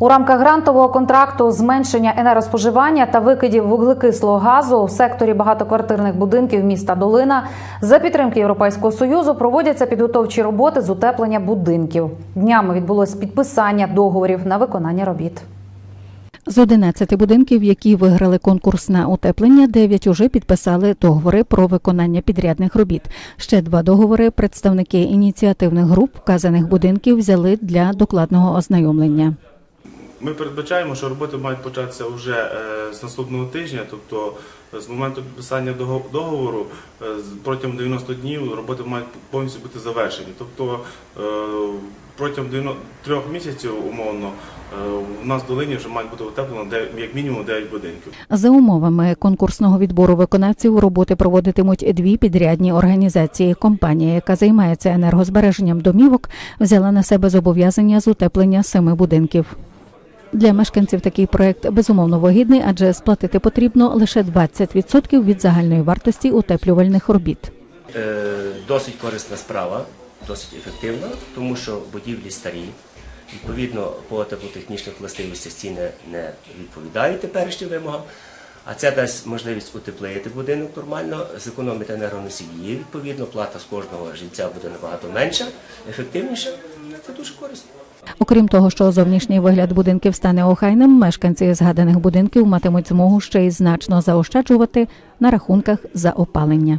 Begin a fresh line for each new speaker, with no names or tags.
У рамках грантового контракту зменшення енергоспоживання та викидів вуглекислого газу в секторі багатоквартирних будинків міста Долина за підтримки Європейського союзу проводяться підготовчі роботи з утеплення будинків. Днями відбулось підписання договорів на виконання робіт.
З 11 будинків, які виграли конкурс на утеплення, 9 уже підписали договори про виконання підрядних робіт. Ще два договори представники ініціативних груп вказаних будинків взяли для докладного ознайомлення.
Ми передбачаємо, що роботи мають початися вже е, з наступного тижня, тобто е, з моменту підписання дого- договору е, протягом 90 днів роботи мають повністю бути завершені. Тобто протягом 3 місяців умовно у нас в долині вже мають бути утеплено як мінімум 9 будинків.
За умовами конкурсного відбору виконавців роботи проводитимуть дві підрядні організації. Компанія, яка займається енергозбереженням домівок, взяла на себе зобов'язання з утеплення семи будинків. Для мешканців такий проект безумовно вигідний, адже сплатити потрібно лише 20% від загальної вартості утеплювальних робіт.
Е, Досить корисна справа, досить ефективна, тому що будівлі старі. Відповідно, по теплотехнічних властивостях ці не, не відповідають теперішнім вимогам. А це дасть можливість утеплити будинок нормально, зекономити енергоносії. Відповідно, плата з кожного жильця буде набагато менша, ефективніша. Це дуже корисно.
Окрім того, що зовнішній вигляд будинків стане охайним, мешканці згаданих будинків матимуть змогу ще й значно заощаджувати на рахунках за опалення.